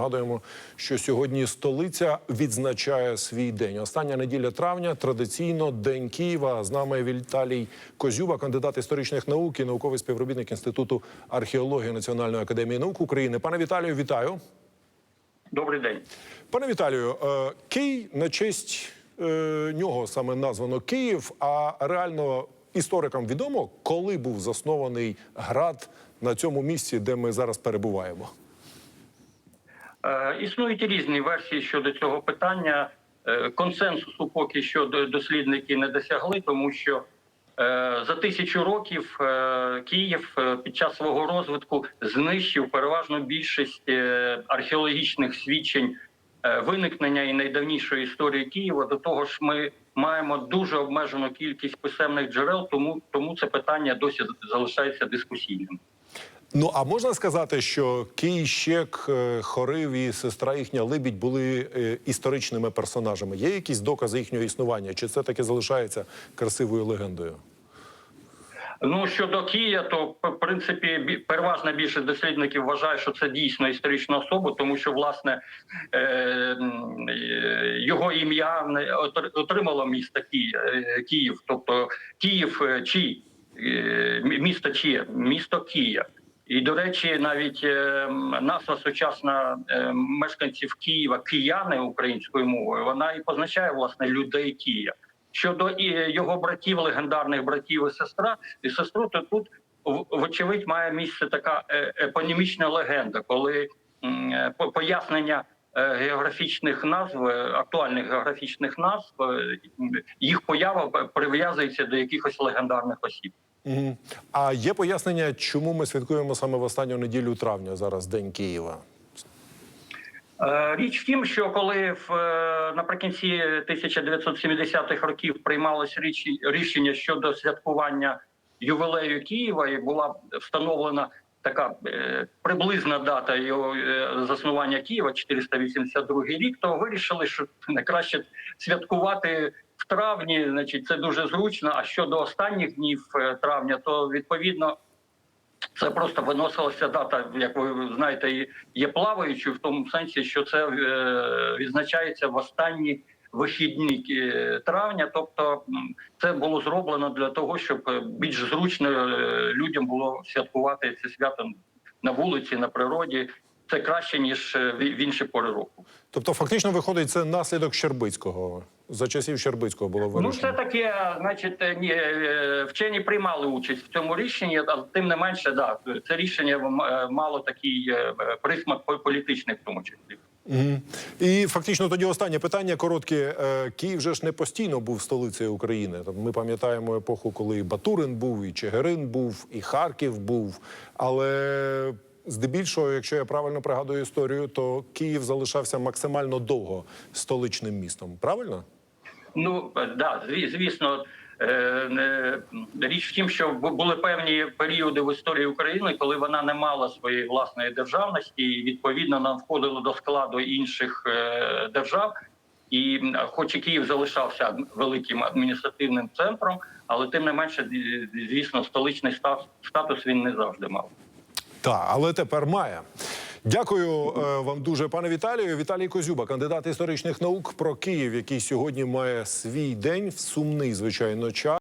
Нагадуємо, що сьогодні столиця відзначає свій день. Остання неділя травня традиційно День Києва. З нами Віталій Козюба, кандидат історичних наук і науковий співробітник Інституту археології Національної академії наук України. Пане Віталію, вітаю. Добрий день. Пане Віталію, е, Кий на честь е, нього саме названо Київ. А реально історикам відомо, коли був заснований град на цьому місці, де ми зараз перебуваємо. Е, існують різні версії щодо цього питання. Е, консенсусу поки що до- дослідники не досягли, тому що е, за тисячу років Київ під час свого розвитку знищив переважно більшість археологічних свідчень виникнення і найдавнішої історії Києва. До того ж, ми маємо дуже обмежену кількість писемних джерел, тому тому це питання досі залишається дискусійним. Ну а можна сказати, що Кій, Щек, е, Хорив і сестра їхня Либідь були е, історичними персонажами. Є якісь докази їхнього існування? Чи це таки залишається красивою легендою? Ну щодо Кія, то в принципі переважна більшість дослідників вважає, що це дійсно історична особа, тому що власне е, його ім'я отримало місто Ки- Київ, тобто Київ чи місто чи місто Кия. І до речі, навіть е, м, сучасна е, мешканців Києва, кияни українською мовою, вона і позначає власне людей Кия. Щодо і його братів, легендарних братів і сестра і сестру, то тут вочевидь має місце така е, епонімічна легенда, коли по- пояснення географічних назв, актуальних географічних назв, їх поява прив'язується до якихось легендарних осіб. Угу. А є пояснення, чому ми святкуємо саме в останню неділю травня зараз День Києва? Е, Річ в тім, що коли в е, наприкінці 1970-х років приймалось рішення щодо святкування ювілею Києва, і була встановлена така е, приблизна дата його заснування Києва, 482 рік, то вирішили, що найкраще святкувати травні. Значить, це дуже зручно. А щодо останніх днів е, травня, то відповідно. Це просто виносилася дата, як ви знаєте, є плаваючою в тому сенсі, що це е, відзначається в останні вихідні е, травня. Тобто це було зроблено для того, щоб більш зручно людям було святкувати це свято на вулиці, на природі. Це краще ніж е, в інші пори року. Тобто, фактично виходить, це наслідок Щербицького. За часів Щербицького було Ну, вирішено. це таке, значить, е, ні, е, вчені приймали участь в цьому рішенні, але тим не менше, да, це рішення мало такий присмак політичний, в тому числі. Угу. І фактично тоді останнє питання коротке. Київ же ж не постійно був столицею України. Ми пам'ятаємо епоху, коли і Батурин був, і Чигирин був, і Харків був. Але здебільшого, якщо я правильно пригадую історію, то Київ залишався максимально довго столичним містом. Правильно? Ну е, да, звісно, е, річ в тім, що були певні періоди в історії України, коли вона не мала своєї власної державності, і відповідно нам входило до складу інших е, держав. І хоч і Київ залишався великим адміністративним центром, але тим не менше, звісно, столичний статус він не завжди мав. Так, але тепер має. Дякую е, вам дуже, пане Віталію. Віталій Козюба, кандидат історичних наук про Київ, який сьогодні має свій день в сумний, звичайно, час.